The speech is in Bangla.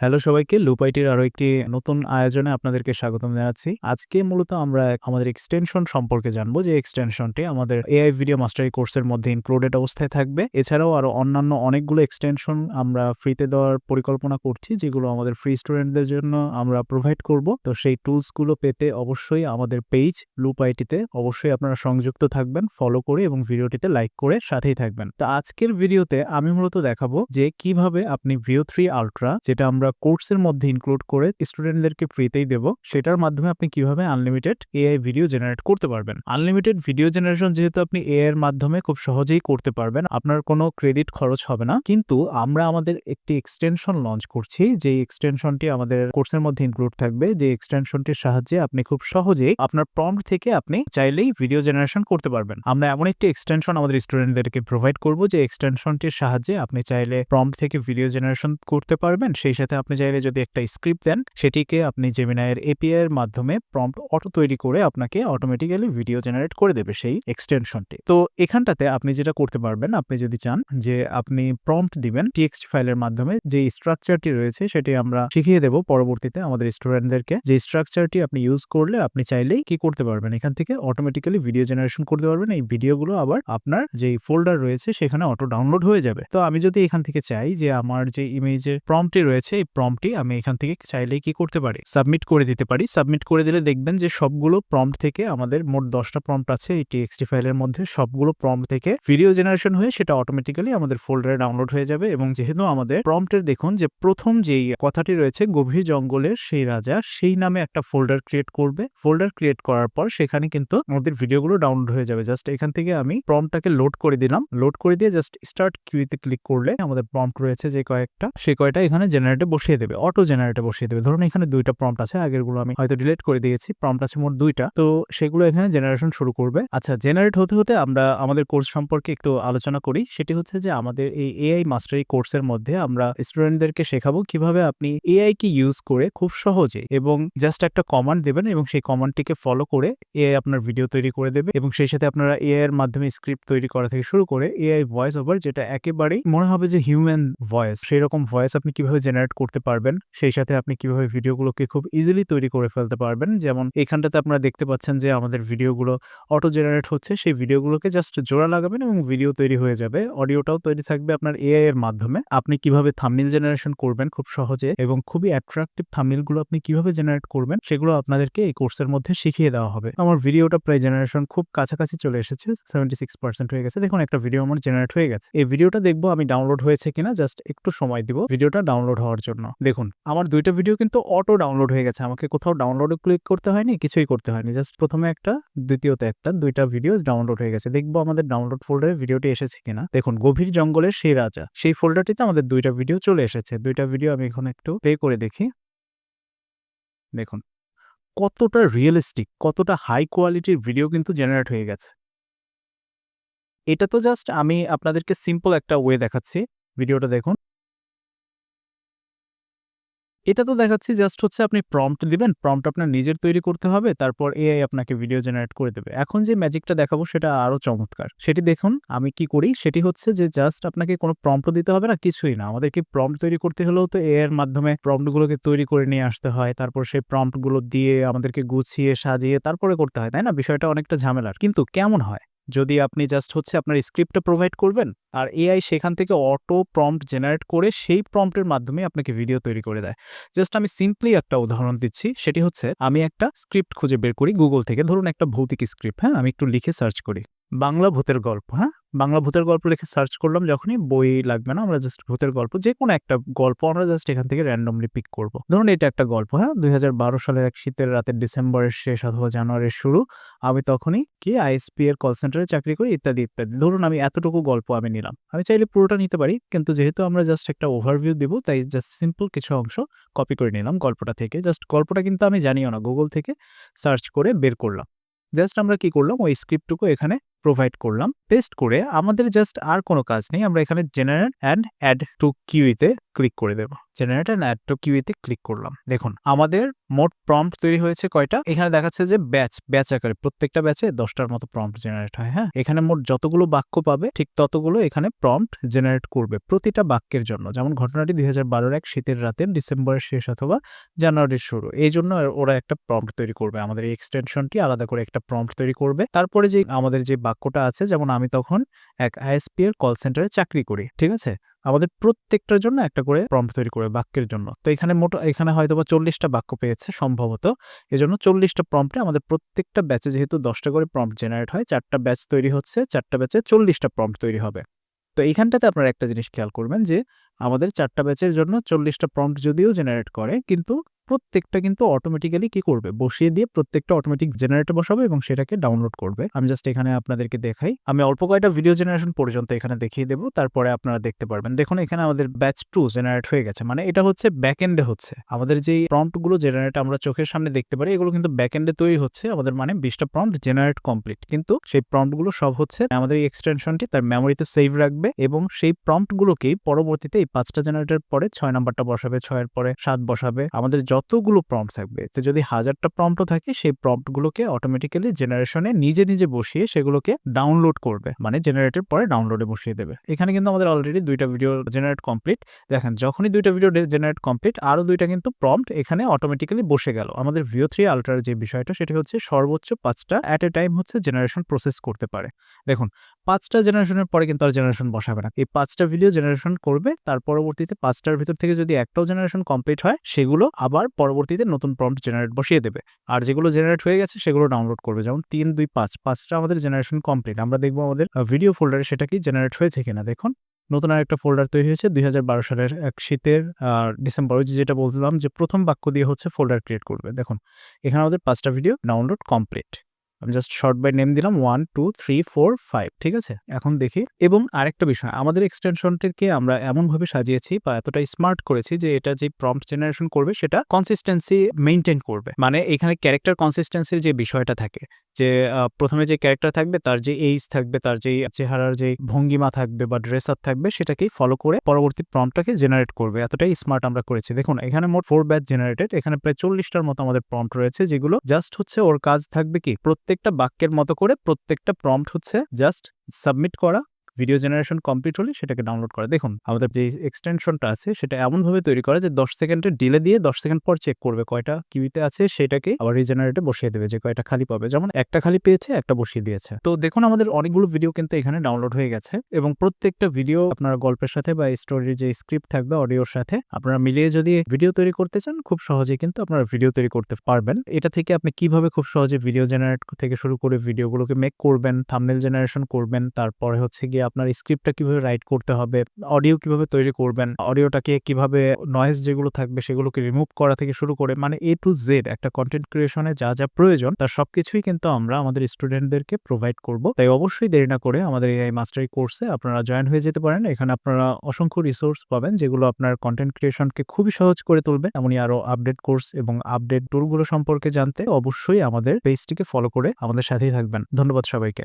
হ্যালো সবাইকে লুপাইটির আরও একটি নতুন আয়োজনে আপনাদেরকে স্বাগতম জানাচ্ছি। আজকে মূলত আমরা আমাদের এক্সটেনশন সম্পর্কে জানব যে এক্সটেনশনটি আমাদের এআই ভিডিও মাস্টারি কোর্সের মধ্যে ইনক্লুডেড অবস্থায় থাকবে। এছাড়াও আরও অন্যান্য অনেকগুলো এক্সটেনশন আমরা ফ্রিতে দেওয়ার পরিকল্পনা করছি, যেগুলো আমাদের ফ্রি স্টুডেন্টদের জন্য আমরা প্রোভাইড করব। তো সেই টুলসগুলো পেতে অবশ্যই আমাদের পেজ লুপাইটিতে অবশ্যই আপনারা সংযুক্ত থাকবেন ফলো করে এবং ভিডিওটিতে লাইক করে সাথেই থাকবেন। তো আজকের ভিডিওতে আমি মূলত দেখাবো যে কীভাবে আপনি ভিও থ্রি আলট্রা যেটা আমরা কোর্সের মধ্যে ইনক্লুড করে স্টুডেন্টদেরকে ফ্রিতেই দেব, সেটার মাধ্যমে আপনি কীভাবে আনলিমিটেড এআই ভিডিও জেনারেট করতে পারবেন। আনলিমিটেড ভিডিও জেনারেশন যেহেতু আপনি এআই এর মাধ্যমে খুব সহজেই করতে পারবেন, আপনার কোনো ক্রেডিট খরচ হবে না। কিন্তু আমরা আমাদের একটি এক্সটেনশন লঞ্চ করছি যে এক্সটেনশনটি আমাদের কোর্সের মধ্যে ইনক্লুড থাকবে যে এক্সটেনশনটির সাহায্যে আপনি খুব সহজেই আপনার প্রম্পট থেকে আপনি চাইলেই ভিডিও জেনারেশন করতে পারবেন। আমরা এমন একটি এক্সটেনশন আমাদের স্টুডেন্টদেরকে প্রোভাইড করব, যে এক্সটেনশনটির সাহায্যে আপনি চাইলে প্রম্পট থেকে ভিডিও জেনারেশন করতে পারবেন, সেই সাথে আপনি চাইলে যদি একটা স্ক্রিপ্ট দেন, সেটিকে আপনি জেমিনায়ের এপিআই এর মাধ্যমে প্রম্পট অটো তৈরি করে আপনাকে অটোমেটিক্যালি ভিডিও জেনারেট করে দেবে সেই এক্সটেনশনটি তো এখানটাতে আপনি যেটা করতে পারবেন, আপনি যদি চান যে আপনি প্রম্পট দিবেন টিএক্সটি ফাইলের মাধ্যমে, যে স্ট্রাকচারটি রয়েছে সেটি আমরা শিখিয়ে দেব পরবর্তীতে আমাদের স্টুডেন্টদেরকে যে স্ট্রাকচারটি আপনি ইউজ করলে আপনি চাইলেই কি করতে পারবেন? এখান থেকে অটোমেটিক্যালি ভিডিও জেনারেশন করতে পারবেন। এই ভিডিওগুলো আবার আপনার যে ফোল্ডার রয়েছে, সেখানে অটো ডাউনলোড হয়ে যাবে। তো আমি যদি এখান থেকে চাই যে আমার যে ইমেজের প্রম্পটি রয়েছে, এই প্রম্পটি আমি এখান থেকে চাইলেই কি করতে পারি? সাবমিট করে দিতে পারি। সাবমিট করে দিলে দেখবেন যে সবগুলো প্রম্পট থেকে আমাদের মোট দশটা প্রম্পট আছে। এই টিএক্সটি ফাইলের মধ্যে সবগুলো প্রম্পট থেকে ভিডিও জেনারেশন হয়ে সেটা অটোমেটিক্যালি আমাদের ফোল্ডারে ডাউনলোড হয়ে যাবে এবং যেহেতু আমাদের প্রম্পটের দেখুন যে প্রথম যেই কথাটি রয়েছে, গভীর জঙ্গলের সেই রাজা, সেই নামে একটা ফোল্ডার ক্রিয়েট করবে। ফোল্ডার ক্রিয়েট করার পর সেখানে কিন্তু আমাদের ভিডিওগুলো ডাউনলোড হয়ে যাবে। জাস্ট এখান থেকে আমি প্রম্পটটাকে লোড করে দিলাম। লোড করে দিয়ে জাস্ট স্টার্ট কিউতে ক্লিক করলে আমাদের প্রম্পট রয়েছে যে কয়েকটা। সেই কয়টা এখানে জেনারেটে বসিয়ে দেবে অটো জেনারেটে বসিয়ে দেবে। ধরুন এখানে দুইটা প্রম্পট আছে, আগেরগুলো আমি হয়তো ডিলিট করে দিয়েছি প্রম্পট আছে মোট দুইটা। তো সেগুলো এখানে জেনারেশন শুরু করবে। আচ্ছা জেনারেট হতে হতে আমরা আমাদের কোর্স সম্পর্কে একটু আলোচনা করি। সেটি হচ্ছে যে আমাদের এই এআই মাস্টারি কোর্সের মধ্যে আমরা স্টুডেন্টদেরকে শেখাবো কীভাবে আপনি এআই কে ইউজ করে খুব সহজে এবং জাস্ট একটা কমান্ড দেবেন এবং সেই কমান্ডটিকে ফলো করে এআই আপনার ভিডিও তৈরি করে দেবে এবং সেই সাথে আপনারা এআই এর মাধ্যমে স্ক্রিপ্ট তৈরি করা থেকে শুরু করে এআই ভয়েস ওভার যেটা একেবারেই মনে হবে যে হিউম্যান ভয়েস সেই রকম ভয়েস আপনি কীভাবে জেনারেট করতে পারবেন। সেই সাথে আপনি কীভাবে ভিডিওগুলোকে খুব ইজিলি তৈরি করে ফেলতে পারবেন। যেমন এখানটাতে আপনারা দেখতে পাচ্ছেন যে আমাদের ভিডিওগুলো অটো জেনারেট হচ্ছে। সেই ভিডিওগুলোকে জাস্ট জোড়া লাগাবেন এবং ভিডিও তৈরি হয়ে যাবে। অডিওটাও তৈরি থাকবে আপনার এআই এর মাধ্যমে। আপনি কীভাবে থামনিল জেনারেশন করবেন খুব সহজে এবং খুবই অ্যাট্রাকটিভ থামনিলগুলো আপনি কীভাবে জেনারেট করবেন সেগুলো আপনাদেরকে এই কোর্সের মধ্যে শিখিয়ে দেওয়া হবে। আমার ভিডিওটা প্রায় জেনারেশন খুব কাছাকাছি চলে এসেছে। সেভেন্টি সিক্স পার্সেন্ট হয়ে গেছে। দেখুন, একটা ভিডিও আমার জেনারেট হয়ে গেছে। এই ভিডিওটা দেখব আমি ডাউনলোড হয়েছে কিনা? জাস্ট একটু সময় দিব। ভিডিওটা ডাউনলোড হওয়ার জন্য। দেখুন, আমার দুইটা ভিডিও কিন্তু অটো ডাউনলোড হয়ে গেছে। আমাকে কোথাও ডাউনলোডে ক্লিক করতে হয়নি, কিছুই করতে হয়নি। জাস্ট প্রথমে একটা, দ্বিতীয়তে একটা, দুইটা ভিডিও ডাউনলোড হয়ে গেছে। দেখব আমাদের ডাউনলোড ফোল্ডারে ভিডিওটি এসেছে কিনা। দেখুন, গভীর জঙ্গলের সেই রাজা, সেই ফোল্ডারটিতে আমাদের দুইটা ভিডিও চলে এসেছে। দুইটা ভিডিও আমি এখন একটু পে করে দেখি। দেখুন, কতটা রিয়েলিস্টিক কতটা হাই কোয়ালিটির ভিডিও কিন্তু জেনারেট হয়ে গেছে। এটা তো জাস্ট আমি আপনাদেরকে সিম্পল একটা ওয়ে দেখাচ্ছি। ভিডিওটা দেখুন। এটা তো দেখাচ্ছি জাস্ট হচ্ছে আপনি প্রম্পট দিবেন প্রম্পট আপনার নিজের তৈরি করতে হবে, তারপর এআই আপনাকে ভিডিও জেনারেট করে দেবে। এখন যে ম্যাজিকটা দেখাবো সেটা আরও চমৎকার। সেটি দেখুন, আমি কি করি? সেটি হচ্ছে যে জাস্ট আপনাকে কোনো প্রম্পট দিতে হবে না, কিছুই না। আমাদেরকে প্রম্পট তৈরি করতে হলেও তো এ এর মাধ্যমে প্রম্পটগুলোকে তৈরি করে নিয়ে আসতে হয়, তারপর সেই প্রম্পটগুলো দিয়ে আমাদেরকে গুছিয়ে, সাজিয়ে তারপরে করতে হয়, তাই না? বিষয়টা অনেকটা ঝামেলার। কিন্তু কেমন হয়? যদি আপনি জাস্ট হচ্ছে আপনার স্ক্রিপ্টটা প্রোভাইড করবেন, আর এআই সেখান থেকে অটো প্রম্পট জেনারেট করে সেই প্রম্পটের মাধ্যমে আপনাকে ভিডিও তৈরি করে দেয়। জাস্ট আমি সিম্পলি একটা উদাহরণ দিচ্ছি, সেটি হচ্ছে আমি একটা স্ক্রিপ্ট খুঁজে বের করি গুগল থেকে। ধরুন একটা ভৌতিক স্ক্রিপ্ট হ্যাঁ? আমি একটু লিখে সার্চ করি। বাংলা ভূতের গল্প হ্যাঁ? বাংলা ভূতের গল্প লিখে সার্চ করলাম, যখনই বই লাগবে না, আমরা জাস্ট ভূতের গল্প যে কোনো একটা গল্প আমরা জাস্ট এখান থেকে র্যান্ডমলি পিক করব। ধরুন এটা একটা গল্প হ্যাঁ? দুই হাজার বারো সালের এক শীতের রাতের ডিসেম্বরের শেষ অথবা জানুয়ারির শুরু, আমি তখনই কি আইএসপি এর কল সেন্টারে চাকরি করি, ইত্যাদি ইত্যাদি। ধরুন আমি এতটুকু গল্প আমি নিলাম। আমি চাইলে পুরোটা নিতে পারি, কিন্তু যেহেতু আমরা জাস্ট একটা ওভারভিউ দিব, তাই জাস্ট সিম্পল কিছু অংশ কপি করে নিলাম গল্পটা থেকে। জাস্ট গল্পটা কিন্তু আমি জানিও না গুগল থেকে সার্চ করে বের করলাম। জাস্ট আমরা কি করলাম, ওই স্ক্রিপ্টটুকু এখানে প্রোভাইড করলাম। পেস্ট করে আমাদের জাস্ট আর কোনো কাজ নেই। আমরা এখানে জেনারেট অ্যান্ড অ্যাড টু কিউইতে ক্লিক করে দেবো। জেনারেট অ্যান্ড অ্যাড টু কিউইতে ক্লিক করলাম। দেখুন, আমাদের মোট প্রম্পট তৈরি হয়েছে কয়টা? এখানে দেখাচ্ছে যে ব্যাচ ব্যাচ আকারে প্রত্যেকটা ব্যাচে দশটার মতো প্রম্পট জেনারেট হয় হ্যাঁ? এখানে মোট যতগুলো বাক্য পাবে, ঠিক ততগুলো এখানে প্রম্পট জেনারেট করবে প্রতিটা বাক্যের জন্য। যেমন ঘটনাটি দুই হাজার বারোর এক শীতের রাতে ডিসেম্বরের শেষ অথবা জানুয়ারির শুরু। এই জন্য ওরা একটা প্রম্পট তৈরি করবে। আমাদের এই এক্সটেনশনটি আলাদা করে একটা প্রম্পট তৈরি করবে। তারপরে যে আমাদের যে বাক্যটা আছে, যেমন আমি তখন এক আইএসপি এর কল সেন্টারে চাকরি করি, ঠিক আছে? আমাদের প্রত্যেকটার জন্য একটা করে প্রম্পট তৈরি করে বাক্যের জন্য। তো এখানে মোট, এখানে হয়তো বা চল্লিশটা বাক্য পেয়েছে সম্ভবত। এজন্য চল্লিশটা প্রম্পটে আমাদের প্রত্যেকটা ব্যাচে যেহেতু দশটা করে প্রম্পট জেনারেট হয়, চারটা ব্যাচ তৈরি হচ্ছে, চারটা ব্যাচে চল্লিশটা প্রম্পট তৈরি হবে। তো এইখানটাতে আপনারা একটা জিনিস খেয়াল করবেন যে, আমাদের চারটা ব্যাচের জন্য চল্লিশটা প্রম্পট যদিও জেনারেট করে, কিন্তু প্রত্যেকটা কিন্তু অটোমেটিক্যালি কি করবে? বসিয়ে দিয়ে প্রত্যেকটা অটোমেটিক জেনারেটর বসাবে এবং সেটাকে ডাউনলোড করবে। আমি জাস্ট এখানে আপনাদেরকে দেখাই। আমি অল্প কয়টা ভিডিও জেনারেশন পর্যন্ত এখানে দেখিয়ে দেবো। তারপরে আপনারা দেখতে পারবেন। দেখুন, এখানে আমাদের ব্যাচ টু জেনারেট হয়ে গেছে। মানে এটা হচ্ছে ব্যাক এন্ডে হচ্ছে। আমাদের যেই প্রম্পটগুলো জেনারেট আমরা চোখের সামনে দেখতে পারি, এগুলো কিন্তু ব্যাক এন্ডে তৈরি হচ্ছে। আমাদের মানে বিশটা প্রম্পট জেনারেট কমপ্লিট কিন্তু সেই প্রম্পটগুলো সব হচ্ছে আমাদের এই এক্সটেনশনটি তার মেমোরিতে সেভ রাখবে এবং সেই প্রম্পটগুলোকেই পরবর্তীতে এই পাঁচটা জেনারেটের পরে ছয় নাম্বারটা বসাবে, ছয়ের পরে সাত বসাবে। আমাদের যতগুলো প্রম্পট থাকবে তো যদি হাজারটা প্রম্পটও থাকে, সেই প্রম্পটগুলোকে অটোমেটিক্যালি জেনারেশনে নিজে নিজে বসিয়ে সেগুলোকে ডাউনলোড করবে। মানে জেনারেটের পরে ডাউনলোডে বসিয়ে দেবে। এখানে কিন্তু আমাদের অলরেডি দুইটা ভিডিও জেনারেট কমপ্লিট দেখেন, যখনই দুইটা ভিডিও জেনারেট কমপ্লিট আরও দুইটা কিন্তু প্রম্পট এখানে অটোমেটিক্যালি বসে গেল। আমাদের ভিও থ্রি আলট্রার যে বিষয়টা, সেটা হচ্ছে সর্বোচ্চ পাঁচটা অ্যাট এ টাইম হচ্ছে জেনারেশন প্রসেস করতে পারে। দেখুন, পাঁচটা জেনারেশনের পরে কিন্তু আর জেনারেশন বসাবে না। এই পাঁচটা ভিডিও জেনারেশন করবে, তার পরবর্তীতে পাঁচটার ভিতর থেকে যদি একটাও জেনারেশন কমপ্লিট হয়, সেগুলো আবার পরবর্তীতে নতুন প্রম্পট জেনারেট বসিয়ে দেবে। আর যেগুলো জেনারেট হয়ে গেছে সেগুলো ডাউনলোড করবে। যেমন তিন, দুই, পাঁচ, পাঁচটা আমাদের জেনারেশন কমপ্লিট আমরা দেখব আমাদের ভিডিও ফোল্ডারে সেটা কি জেনারেট হয়েছে কিনা। দেখুন, নতুন আর একটা ফোল্ডার তৈরি হয়েছে দুই হাজার বারো সালের এক শীতের ডিসেম্বর যেটা বলছিলাম যে প্রথম বাক্য দিয়ে হচ্ছে ফোল্ডার ক্রিয়েট করবে। দেখুন, এখানে আমাদের পাঁচটা ভিডিও ডাউনলোড কমপ্লিট আমি জাস্ট শর্ট বাই নেম দিলাম one two three four five ঠিক আছে? এখন দেখি। এবং আরেকটা বিষয়, আমাদের এক্সটেনশনটিকে আমরা এমনভাবে সাজিয়েছি বা এতটাই স্মার্ট করেছি যে এটা যে প্রম্পট জেনারেশন করবে, সেটা কনসিস্টেন্সি মেনটেন করবে। মানে এখানে ক্যারেক্টার কনসিস্টেন্সির যে বিষয়টা থাকে, যে প্রথমে যে ক্যারেক্টার থাকবে, তার যে এইজ থাকবে, তার যে চেহারার যে ভঙ্গিমা থাকবে বা ড্রেস আপ থাকবে, সেটাকেই ফলো করে পরবর্তী প্রম্পটটাকে জেনারেট করবে। এতটাই স্মার্ট আমরা করেছি। দেখুন, এখানে মোট ফোর ব্যাচ জেনারেটেড এখানে প্রায় চল্লিশটার মতো আমাদের প্রম্পট রয়েছে, যেগুলো জাস্ট হচ্ছে ওর কাজ থাকবে কি? প্রত্যেকটা বাক্যের মতো করে প্রত্যেকটা প্রম্পট হচ্ছে জাস্ট সাবমিট করা। ভিডিও জেনারেশন কমপ্লিট হলে সেটাকে ডাউনলোড করা। দেখুন, আমাদের যে এক্সটেনশনটা আছে, সেটা এমনভাবে তৈরি করা যে দশ সেকেন্ডের ডিলে দিয়ে দশ সেকেন্ড পর চেক করবে কয়টা কিউইতে আছে, সেটাকে আবার রিজেনারেটে বসিয়ে দেবে যে কয়টা খালি পাবে। যেমন একটা খালি পেয়েছে, একটা বসিয়ে দিয়েছে। তো দেখুন, আমাদের অনেকগুলো ভিডিও কিন্তু এখানে ডাউনলোড হয়ে গেছে এবং প্রত্যেকটা ভিডিও আপনারা গল্পের সাথে বা স্টোরির যে স্ক্রিপ্ট থাকবে অডিওর সাথে আপনারা মিলিয়ে যদি ভিডিও তৈরি করতে চান, খুব সহজেই কিন্তু আপনারা ভিডিও তৈরি করতে পারবেন। এটা থেকে আপনি কীভাবে খুব সহজে ভিডিও জেনারেট থেকে শুরু করে ভিডিওগুলোকে মেক করবেন থামনেল জেনারেশন করবেন, তারপরে হচ্ছে গিয়ে আপনার স্ক্রিপ্টটা কীভাবে রাইট করতে হবে, অডিও কীভাবে তৈরি করবেন, অডিওটাকে কীভাবে নয়েজ যেগুলো থাকবে সেগুলোকে রিমুভ করা থেকে শুরু করে মানে এ টু জেড একটা কন্টেন্ট ক্রিয়েশনে যা যা প্রয়োজন, তার সবকিছুই কিন্তু আমরা আমাদের স্টুডেন্টদেরকে প্রোভাইড করব। তাই অবশ্যই দেরি না করে আমাদের এই মাস্টারি কোর্সে আপনারা জয়েন হয়ে যেতে পারেন। এখানে আপনারা অসংখ্য রিসোর্স পাবেন যেগুলো আপনার কন্টেন্ট ক্রিয়েশনকে খুবই সহজ করে তুলবে। এমনই আরও আপডেট কোর্স এবং আপডেট টুলগুলো সম্পর্কে জানতে অবশ্যই আমাদের পেজটিকে ফলো করে আমাদের সাথেই থাকবেন। ধন্যবাদ সবাইকে।